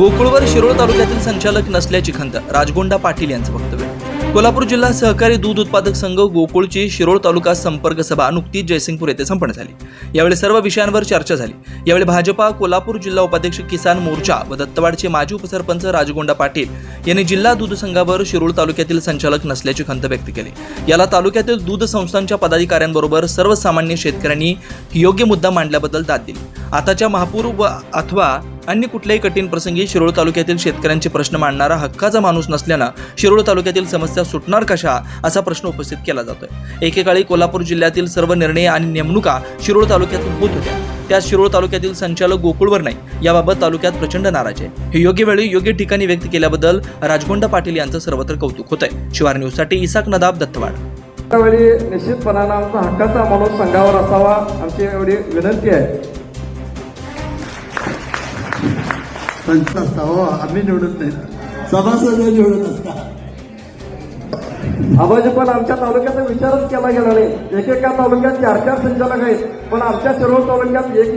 गोकुळवर शिरोळ तालुक्यातील संचालक नसल्याची खंत राजगोंडा पाटील यांचं वक्तव्य. कोल्हापूर जिल्हा सहकारी दूध उत्पादक संघ गोकुळची शिरोळ तालुका संपर्क सभा नुकतीच जयसिंगपूर येथे संपन्न झाली. यावेळी सर्व विषयांवर चर्चा झाली. यावेळी भाजपा कोल्हापूर जिल्हा उपाध्यक्ष किसान मोर्चा व दत्तवाडचे माजी उपसरपंच राजगोंडा पाटील यांनी जिल्हा दूध संघावर शिरोळ तालुक्यातील संचालक नसल्याची खंत व्यक्त केली. याला तालुक्यातील दूध संस्थांच्या पदाधिकाऱ्यांबरोबर सर्वसामान्य शेतकऱ्यांनी योग्य मुद्दा मांडल्याबद्दल दाद दिली. आताच्या महापूर व अथवा अन्य कुठल्याही कठीण प्रसंगी शिरोळ तालुक्यातील शेतकऱ्यांचे प्रश्न मांडणारा हक्काचा माणूस नसल्यानं शिरोळ तालुक्यातील समस्या सुटणार कशा असा प्रश्न उपस्थित केला जातोय. एकेकाळी कोल्हापूर जिल्ह्यातील सर्व निर्णय आणि नेमणुका शिरोळ तालुक्यातून होत होत्या. त्यात शिरोळ तालुक्यातील संचालक गोकुळवर नाही याबाबत तालुक्यात प्रचंड नाराज आहे. हे योग्य वेळी योग्य ठिकाणी व्यक्त केल्याबद्दल राजगोंडा पाटील यांचं सर्वत्र कौतुक होत आहे शिवार न्यूजसाठी इसाक नदाब दत्तवाड. त्यावेळी निश्चितपणानं आमचा हक्काचा माणूस संघावर असावा आमची एवढी विनंती आहे. पंच असावं आम्ही निवडत नाही. सभासद निवडत असतात. आबाजी पण आमच्या तालुक्याचा विचारच केला गेला नाही. एकेका तालुक्यात चार चार संचालक आहेत पण आमच्या शिरोळ तालुक्यात एक